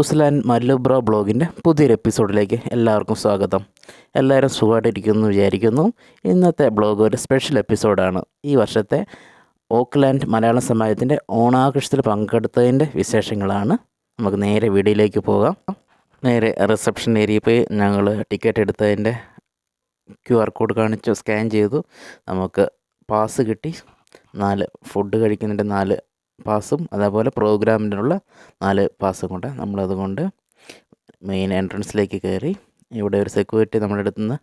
New Zealand മല്ലുബ്ര ബ്ലോഗിന്റെ പുതിയൊരു എപ്പിസോഡിലേക്ക് എല്ലാവർക്കും സ്വാഗതം. എല്ലാവരും സുഖമായിട്ടിരിക്കുന്നു വിചാരിക്കുന്നു. ഇന്നത്തെ ബ്ലോഗ് ഒരു സ്പെഷ്യൽ എപ്പിസോഡാണ്. ഈ വർഷത്തെ ഓക്ലാൻഡ് മലയാള സമാജത്തിന്റെ ഓണാഘോഷത്തിൽ പങ്കെടുത്തതിന്റെ വിശേഷങ്ങളാണ്. നമുക്ക് നേരെ വീഡിയോയിലേക്ക് പോകാം. നേരെ റിസപ്ഷൻ ഏരിയയിൽ പോയി ഞങ്ങൾ ടിക്കറ്റ് എടുത്തതിന്റെ ക്യു ആർ കോഡ് കാണിച്ചു സ്കാൻ ചെയ്തു. നമുക്ക് പാസ് കിട്ടി. നാല് ഫുഡ് കഴിക്കുന്നതിന്റെ നാല് പാസും അതേപോലെ പ്രോഗ്രാമിനുള്ള നാല് പാസും കൊണ്ട് നമ്മളതുകൊണ്ട് മെയിൻ എൻട്രൻസിലേക്ക് കയറി. ഇവിടെ ഒരു സെക്യൂരിറ്റി നമ്മുടെ അടുത്ത് നിന്ന്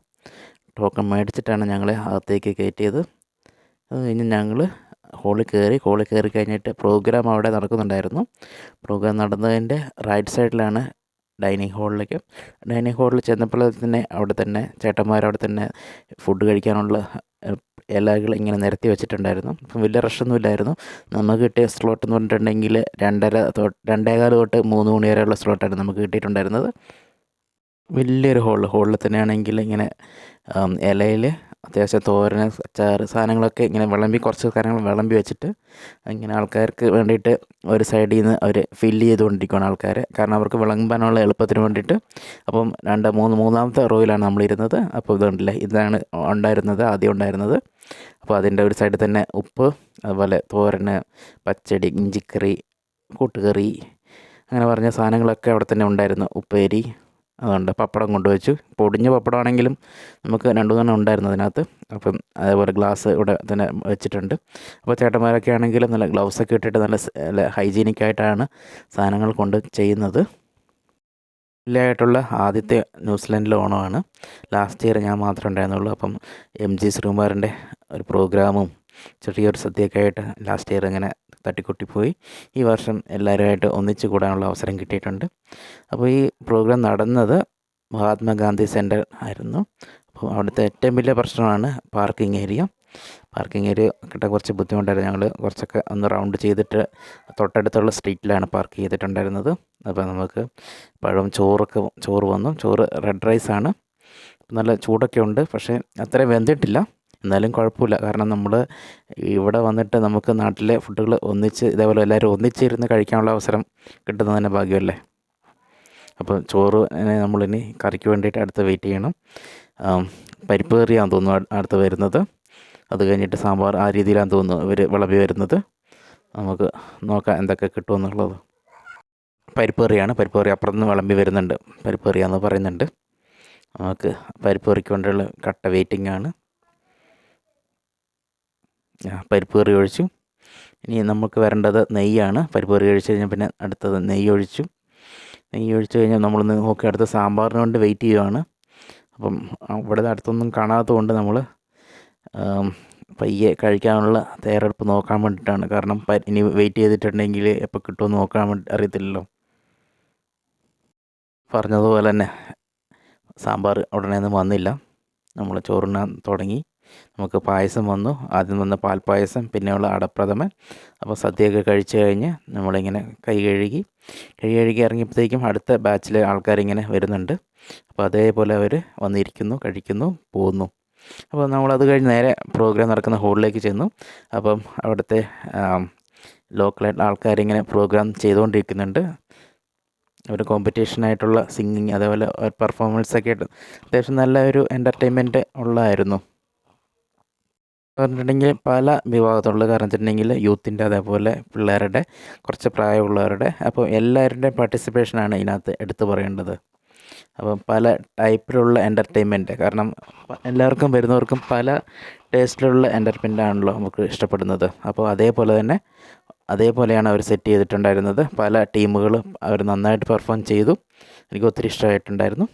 ടോക്കൺ മേടിച്ചിട്ടാണ് ഞങ്ങളെ അകത്തേക്ക് കയറ്റിയത്. അത് കഴിഞ്ഞ് ഞങ്ങൾ ഹോളിൽ കയറി ഹോളിൽ കയറി കഴിഞ്ഞിട്ട് പ്രോഗ്രാം അവിടെ നടക്കുന്നുണ്ടായിരുന്നു. പ്രോഗ്രാം നടന്നതിന്റെ റൈറ്റ് സൈഡിലാണ് ഡൈനിങ് ഹാളിലേക്ക്. ഡൈനിങ് ഹാളിൽ ചെന്നപ്പോൾ തന്നെ അവിടെ തന്നെ ചേട്ടന്മാർ അവിടെ തന്നെ ഫുഡ് കഴിക്കാനുള്ള ഇലകൾ ഇങ്ങനെ നിരത്തി വെച്ചിട്ടുണ്ടായിരുന്നു. അപ്പം വലിയ റഷൊന്നും ഇല്ലായിരുന്നു. നമുക്ക് കിട്ടിയ സ്ലോട്ട് എന്ന് പറഞ്ഞിട്ടുണ്ടെങ്കിൽ രണ്ടര തൊട്ട് രണ്ടേകാൽ തൊട്ട് മൂന്ന് മണി വരെയുള്ള സ്ലോട്ടായിരുന്നു നമുക്ക് കിട്ടിയിട്ടുണ്ടായിരുന്നത്. വലിയൊരു ഹോൾ ഹോളിൽ തന്നെയാണെങ്കിൽ ഇങ്ങനെ ഇലയിൽ അത്യാവശ്യം തോരന് അച്ചാർ സാധനങ്ങളൊക്കെ ഇങ്ങനെ വിളമ്പി കുറച്ച് കാര്യങ്ങൾ വിളമ്പി വെച്ചിട്ട് ഇങ്ങനെ ആൾക്കാർക്ക് വേണ്ടിയിട്ട് ഒരു സൈഡിൽ നിന്ന് അവർ ഫില്ല് ചെയ്തുകൊണ്ടിരിക്കുകയാണ് ആൾക്കാരെ. കാരണം അവർക്ക് വിളമ്പാനുള്ള എളുപ്പത്തിന് വേണ്ടിയിട്ട് അപ്പം രണ്ട് മൂന്ന് മൂന്നാമത്തെ റോയിലാണ് നമ്മളിരുന്നത്. അപ്പോൾ ഇതുണ്ടല്ലേ ഇതാണ് ഉണ്ടായിരുന്നത് ആദ്യം ഉണ്ടായിരുന്നത്. അപ്പോൾ അതിന്റെ ഒരു സൈഡിൽ തന്നെ ഉപ്പ് അതുപോലെ തോരന് പച്ചടി ഇഞ്ചിക്കറി കൂട്ടുകറി അങ്ങനെ പറഞ്ഞ സാധനങ്ങളൊക്കെ അവിടെ തന്നെ ഉണ്ടായിരുന്നു. ഉപ്പേരി അതുകൊണ്ട് പപ്പടം കൊണ്ടുവച്ചു. പൊടിഞ്ഞ പപ്പടമാണെങ്കിലും നമുക്ക് രണ്ടു മൂന്നെണ്ണം ഉണ്ടായിരുന്നു അതിനകത്ത്. അപ്പം അതേപോലെ ഗ്ലാസ് ഇവിടെ തന്നെ വെച്ചിട്ടുണ്ട്. അപ്പോൾ ചേട്ടന്മാരൊക്കെ ആണെങ്കിലും നല്ല ഗ്ലൗസൊക്കെ ഇട്ടിട്ട് നല്ല നല്ല ഹൈജീനിക് ആയിട്ടാണ് സാധനങ്ങൾ കൊണ്ട് ചെയ്യുന്നത്. ായിട്ടുള്ള ആദ്യത്തെ ന്യൂസിലൻഡിലെ ഓണമാണ്. ലാസ്റ്റ് ഇയർ ഞാൻ മാത്രമേ ഉണ്ടായിരുന്നുള്ളൂ. അപ്പം എം ജി ശ്രീകുമാറിന്റെ ഒരു പ്രോഗ്രാമും ചെറിയൊരു സദ്യയൊക്കെ ആയിട്ട് ലാസ്റ്റ് ഇയർ ഇങ്ങനെ തട്ടിക്കൊട്ടിപ്പോയി. ഈ വർഷം എല്ലാവരുമായിട്ട് ഒന്നിച്ച് കൂടാനുള്ള അവസരം കിട്ടിയിട്ടുണ്ട്. അപ്പോൾ ഈ പ്രോഗ്രാം നടന്നത് മഹാത്മാഗാന്ധി സെന്റർ ആയിരുന്നു. അപ്പോൾ അവിടുത്തെ ഏറ്റവും വലിയ പ്രശ്നമാണ് പാർക്കിംഗ് ഏരിയ പാർക്കിംഗ് ഏരിയ കിട്ടാൻ കുറച്ച് ബുദ്ധിമുട്ടായിരുന്നു. ഞങ്ങൾ കുറച്ചൊക്കെ ഒന്ന് റൗണ്ട് ചെയ്തിട്ട് തൊട്ടടുത്തുള്ള സ്ട്രീറ്റിലാണ് പാർക്ക് ചെയ്തിട്ടുണ്ടായിരുന്നത്. അപ്പോൾ നമുക്ക് പഴം ചോറൊക്കെ ചോറ് വന്നു. ചോറ് റെഡ് റൈസാണ് നല്ല ചൂടൊക്കെ ഉണ്ട്. പക്ഷേ അത്രയും വെന്തിട്ടില്ല. എന്നാലും കുഴപ്പമില്ല. കാരണം നമ്മൾ ഇവിടെ വന്നിട്ട് നമുക്ക് നാട്ടിലെ ഫുഡുകൾ ഒന്നിച്ച് ഇതേപോലെ എല്ലാവരും ഒന്നിച്ചിരുന്ന് കഴിക്കാനുള്ള അവസരം കിട്ടുന്നത് തന്നെ ഭാഗ്യമല്ലേ? അപ്പോൾ ചോറ് നമ്മളിനി കറിക്ക് വേണ്ടിയിട്ട് അടുത്ത് വെയിറ്റ് ചെയ്യണം. പരിപ്പ് കറിയാന്ന് തോന്നുന്നു അട്- അടുത്ത് വരുന്നത്. അത് കഴിഞ്ഞിട്ട് സാമ്പാർ ആ രീതിയിലാന്ന് തോന്നുന്നു ഇവർ വിളമ്പി വരുന്നത്. നമുക്ക് നോക്കാം എന്തൊക്കെ കിട്ടുമെന്നുള്ളത്. പരിപ്പ് കറിയാണ്. പരിപ്പ് കറി അപ്പുറത്ത് നിന്ന് വിളമ്പി വരുന്നുണ്ട്. പരിപ്പ് കറിയാന്ന് പറയുന്നുണ്ട്. നമുക്ക് പരിപ്പ് കറിക്ക് വേണ്ടിയുള്ള കട്ട വെയിറ്റിംഗ് ആണ്. പരിപ്പ് കറി ഒഴിച്ചു. ഇനി നമുക്ക് വരേണ്ടത് നെയ്യാണ്. പരിപ്പ് കറി ഒഴിച്ച് കഴിഞ്ഞാൽ പിന്നെ അടുത്തത് നെയ്യ് ഒഴിച്ചു. നെയ്യ് ഒഴിച്ച് കഴിഞ്ഞാൽ നമ്മളൊന്ന് നോക്കി അടുത്ത സാമ്പാറിന് വേണ്ടി വെയിറ്റ് ചെയ്യുവാണ്. അപ്പം ഇവിടെ അടുത്തൊന്നും കാണാത്തത് കൊണ്ട് നമ്മൾ പയ്യെ കഴിക്കാനുള്ള തയ്യാറെടുപ്പ് നോക്കാൻ വേണ്ടിയിട്ടാണ്. കാരണം ഇനി വെയിറ്റ് ചെയ്തിട്ടുണ്ടെങ്കിൽ എപ്പോൾ കിട്ടുമെന്ന് നോക്കാൻ വേണ്ടി അറിയത്തില്ലല്ലോ. പറഞ്ഞതുപോലെ തന്നെ സാമ്പാർ ഉടനെ ഒന്നും വന്നില്ല. നമ്മൾ ചോറുണ്ണാൻ തുടങ്ങി. നമുക്ക് പായസം വന്നു. ആദ്യം വന്ന പാൽപ്പായസം പിന്നെയുള്ള അടപ്രഥമൻ. അപ്പോൾ സദ്യയൊക്കെ കഴിച്ച് കഴിഞ്ഞ് നമ്മളിങ്ങനെ കൈ കഴുകി കൈ കഴുകി ഇറങ്ങിയപ്പോഴത്തേക്കും അടുത്ത ബാച്ചിലെ ആൾക്കാരിങ്ങനെ വരുന്നുണ്ട്. അപ്പോൾ അതേപോലെ അവർ വന്നിരിക്കുന്നു കഴിക്കുന്നു പോകുന്നു അപ്പോൾ നമ്മളത് കഴിഞ്ഞ് നേരെ പ്രോഗ്രാം നടക്കുന്ന ഹോളിലേക്ക് ചെന്നു. അപ്പം അവിടുത്തെ ലോക്കലായിട്ടുള്ള ആൾക്കാരിങ്ങനെ പ്രോഗ്രാം ചെയ്തുകൊണ്ടിരിക്കുന്നുണ്ട്. ഒരു കോമ്പറ്റീഷനായിട്ടുള്ള സിംഗിങ് അതേപോലെ പെർഫോമൻസ് ഒക്കെ ആയിട്ട് അത്യാവശ്യം നല്ല ഒരു എന്റർടൈൻമെന്റ് ഉള്ളതായിരുന്നു. പറഞ്ഞിട്ടുണ്ടെങ്കിൽ പല വിഭാഗത്തിലുള്ള കാരണം വെച്ചിട്ടുണ്ടെങ്കിൽ യൂത്തിന്റെ അതേപോലെ പിള്ളേരുടെ കുറച്ച് പ്രായമുള്ളവരുടെ അപ്പോൾ എല്ലാവരുടെയും പാർട്ടിസിപ്പേഷനാണ് ഇതിനകത്ത് എടുത്തു പറയേണ്ടത്. അപ്പം പല ടൈപ്പിലുള്ള എന്റർടൈൻമെന്റ് കാരണം എല്ലാവർക്കും വരുന്നവർക്കും പല ടേസ്റ്റിലുള്ള എന്റർടൈൻമെന്റ് ആണല്ലോ നമുക്ക് ഇഷ്ടപ്പെടുന്നത്. അപ്പോൾ അതേപോലെ തന്നെ അതേപോലെയാണ് അവർ സെറ്റ് ചെയ്തിട്ടുണ്ടായിരുന്നത്. പല ടീമുകളും അവർ നന്നായിട്ട് പെർഫോം ചെയ്തു. എനിക്ക് ഒത്തിരി ഇഷ്ടമായിട്ടുണ്ടായിരുന്നു.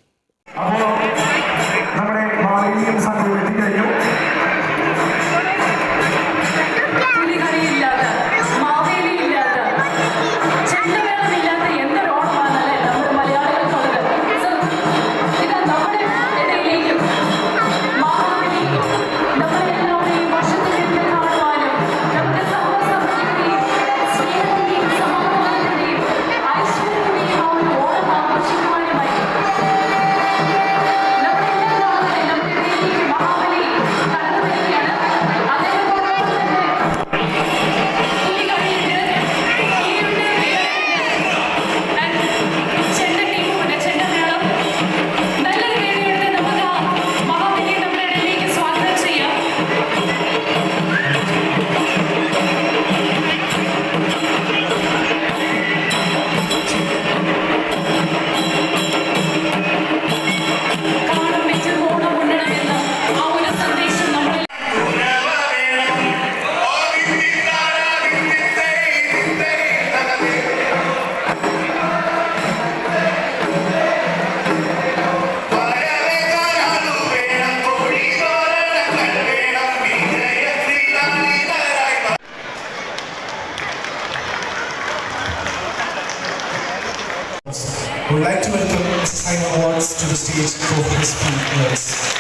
We would like to welcome Mr. Simon Watts to the stage for his words.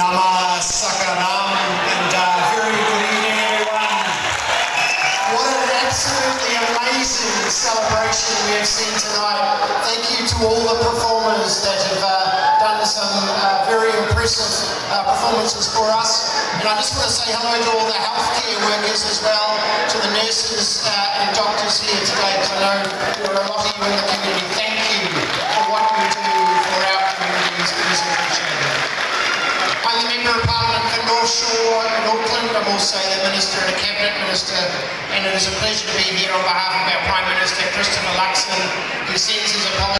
Namaskaram and uh, very good evening everyone. What an absolutely amazing celebration we have seen tonight. Thank you to all the performers that have uh, done some uh, very impressive uh, performances for us. And I just want to say hello to all the healthcare workers as well, to nurses uh, and doctors here today, because I know there are a lot of you in the community. Thank you for what you do for our communities. It is appreciated. I'm the Member of Parliament for North Shore in Auckland. I'm also the Minister and a Cabinet Minister, and it is a pleasure to be here on behalf of our Prime Minister, Christopher Luxon, who sends his apologies.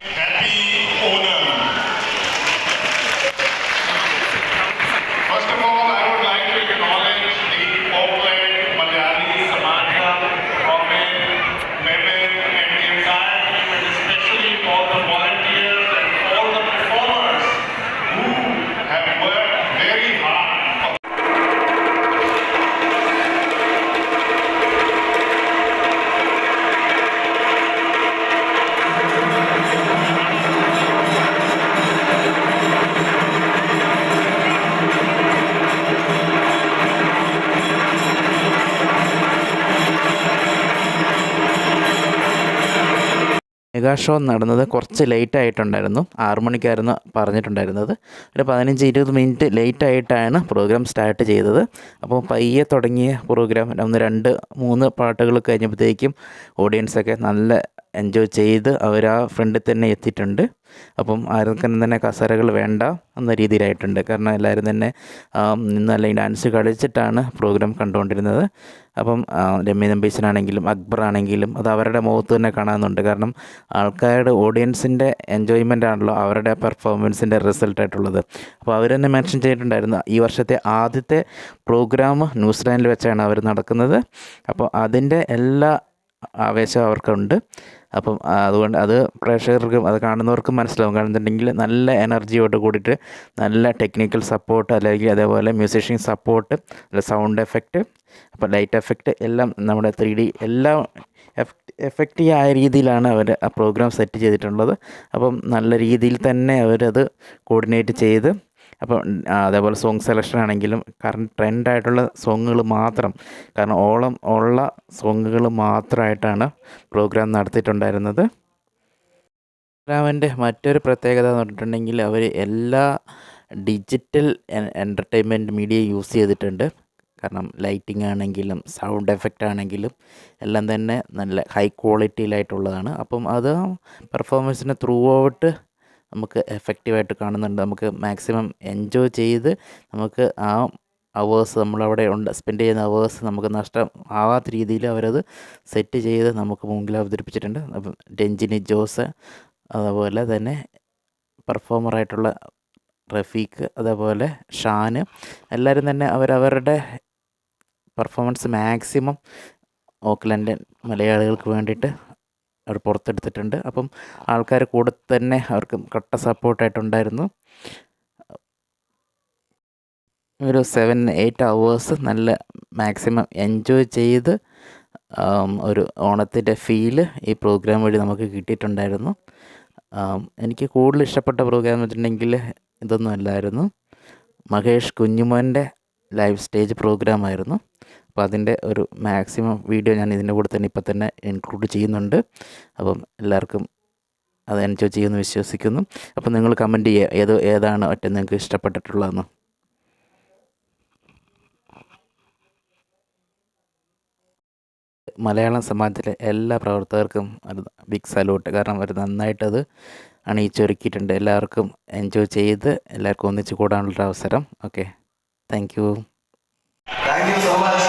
Mega show നടന്നത് കുറച്ച് late ആയിട്ടുണ്ടായിരുന്നു. ആറു മണിക്കായിരുന്നു പറഞ്ഞിട്ടുണ്ടായിരുന്നത്. ഒരു പതിനഞ്ച് ഇരുപത് minute late ആയിട്ടാണ് programme start ചെയ്തത്. അപ്പോൾ പയ്യെ തുടങ്ങിയ പ്രോഗ്രാം ഒന്ന് രണ്ട് മൂന്ന് പാട്ടുകൾ കഴിഞ്ഞപ്പോഴത്തേക്കും ഓഡിയൻസൊക്കെ നല്ല എൻജോയ് ചെയ്ത് അവർ ആ ഫ്രണ്ടിൽ തന്നെ എത്തിയിട്ടുണ്ട്. അപ്പം ആർക്കും തന്നെ കസേരകൾ വേണ്ട എന്ന രീതിയിലായിട്ടുണ്ട്. കാരണം എല്ലാവരും തന്നെ അല്ലെങ്കിൽ ഡാൻസ് കളിച്ചിട്ടാണ് പ്രോഗ്രാം കണ്ടുകൊണ്ടിരുന്നത്. അപ്പം രമ്യ നമ്പീശനാണെങ്കിലും അക്ബർ ആണെങ്കിലും അത് അവരുടെ മുഖത്ത് തന്നെ കാണാമെന്നുണ്ട് കാരണം ആൾക്കാരുടെ ഓഡിയൻസിന്റെ എൻജോയ്മെന്റ് ആണല്ലോ അവരുടെ പെർഫോമൻസിന്റെ റിസൾട്ടായിട്ടുള്ളത് അപ്പോൾ അവർ തന്നെ മെൻഷൻ ചെയ്തിട്ടുണ്ടായിരുന്നു ഈ വർഷത്തെ ആദ്യത്തെ പ്രോഗ്രാം ന്യൂസിലാൻഡിൽ വെച്ചാണ് അവർ നടക്കുന്നത്. അപ്പോൾ അതിന്റെ എല്ലാ ആവേശം അവർക്കുണ്ട്. അപ്പം അതുകൊണ്ട് അത് പ്രേക്ഷകർക്കും അത് കാണുന്നവർക്കും മനസ്സിലാവും. കാണുന്നുണ്ടെങ്കിൽ നല്ല എനർജിയോട് കൂടിയിട്ട് നല്ല ടെക്നിക്കൽ സപ്പോർട്ട് അല്ലെങ്കിൽ അതേപോലെ മ്യൂസിഷ്യൻ സപ്പോർട്ട് സൗണ്ട് എഫക്റ്റ് അപ്പം ലൈറ്റ് എഫക്റ്റ് എല്ലാം നമ്മുടെ ത്രീ ഡി എല്ലാം എഫക്റ്റീവ് ആയ രീതിയിലാണ് അവർ ആ പ്രോഗ്രാം സെറ്റ് ചെയ്തിട്ടുള്ളത്. അപ്പം നല്ല രീതിയിൽ തന്നെ അവരത് കോർഡിനേറ്റ് ചെയ്ത് അപ്പോൾ അതേപോലെ സോങ് സെലക്ഷൻ ആണെങ്കിലും കറണ്ട് ട്രെൻഡായിട്ടുള്ള സോങ്ങുകൾ മാത്രം. കാരണം ഓളം ഉള്ള സോങ്ങുകൾ മാത്രമായിട്ടാണ് പ്രോഗ്രാം നടത്തിയിട്ടുണ്ടായിരുന്നത്. പ്രോഗ്രാമിന്റെ മറ്റൊരു പ്രത്യേകത എന്ന് പറഞ്ഞിട്ടുണ്ടെങ്കിൽ അവർ എല്ലാ ഡിജിറ്റൽ എന്റർടൈൻമെന്റ് മീഡിയ യൂസ് ചെയ്തിട്ടുണ്ട്. കാരണം ലൈറ്റിംഗ് ആണെങ്കിലും സൗണ്ട് എഫക്റ്റ് ആണെങ്കിലും എല്ലാം തന്നെ നല്ല ഹൈ ക്വാളിറ്റിയിലായിട്ടുള്ളതാണ് അപ്പം അത് പെർഫോമൻസിന് ത്രൂ ഔട്ട് നമുക്ക് എഫക്റ്റീവായിട്ട് കാണുന്നുണ്ട്. നമുക്ക് മാക്സിമം എൻജോയ് ചെയ്ത് നമുക്ക് ആ അവേഴ്സ് നമ്മളവിടെ ഉണ്ട്. സ്പെൻഡ് ചെയ്യുന്ന അവേഴ്സ് നമുക്ക് നഷ്ടം ആവാത്ത രീതിയിൽ അവരത് സെറ്റ് ചെയ്ത് നമുക്ക് മുമ്പിൽ അവതരിപ്പിച്ചിട്ടുണ്ട്. അപ്പം രഞ്ജിനി ജോസ് അതുപോലെ തന്നെ പെർഫോമറായിട്ടുള്ള റഫീഖ് അതേപോലെ ഷാൻ എല്ലാവരും തന്നെ അവരവരുടെ പെർഫോമൻസ് മാക്സിമം ഓക്ലൻഡ് മലയാളികൾക്ക് വേണ്ടിയിട്ട് അവർ പുറത്തെടുത്തിട്ടുണ്ട്. അപ്പം ആൾക്കാർ കൂടെ തന്നെ അവർക്ക് കട്ട സപ്പോർട്ടായിട്ടുണ്ടായിരുന്നു. ഒരു സെവൻ എയ്റ്റ് അവേഴ്സ് നല്ല മാക്സിമം എൻജോയ് ചെയ്ത് ഒരു ഓണത്തിന്റെ ഫീൽ ഈ പ്രോഗ്രാം വഴി നമുക്ക് കിട്ടിയിട്ടുണ്ടായിരുന്നു. എനിക്ക് കൂടുതൽ ഇഷ്ടപ്പെട്ട പ്രോഗ്രാം എന്ന് വെച്ചിട്ടുണ്ടെങ്കിൽ ഇതൊന്നും അല്ലായിരുന്നു. മഹേഷ് കുഞ്ഞുമോന്റെ ലൈവ് സ്റ്റേജ് പ്രോഗ്രാം ആയിരുന്നു. അപ്പോൾ അതിന്റെ ഒരു മാക്സിമം വീഡിയോ ഞാൻ ഇതിന്റെ കൂടെ തന്നെ ഇപ്പം തന്നെ ഇൻക്ലൂഡ് ചെയ്യുന്നുണ്ട്. അപ്പം എല്ലാവർക്കും അത് എൻജോയ് ചെയ്യുമെന്ന് വിശ്വസിക്കുന്നു. അപ്പം നിങ്ങൾ കമന്റ് ചെയ്യുക ഏത് ഏതാണ് ഒറ്റ നിങ്ങൾക്ക് ഇഷ്ടപ്പെട്ടിട്ടുള്ളതെന്ന്. മലയാളം സമാജത്തിലെ എല്ലാ പ്രവർത്തകർക്കും ഒരു ബിഗ് സല്യൂട്ട് കാരണം അവർ നന്നായിട്ടത് അണിയിച്ചൊരുക്കിയിട്ടുണ്ട്. എല്ലാവർക്കും എൻജോയ് ചെയ്ത് എല്ലാവർക്കും ഒന്നിച്ച് കൂടാനുള്ളൊരു അവസരം okay thank thank you so much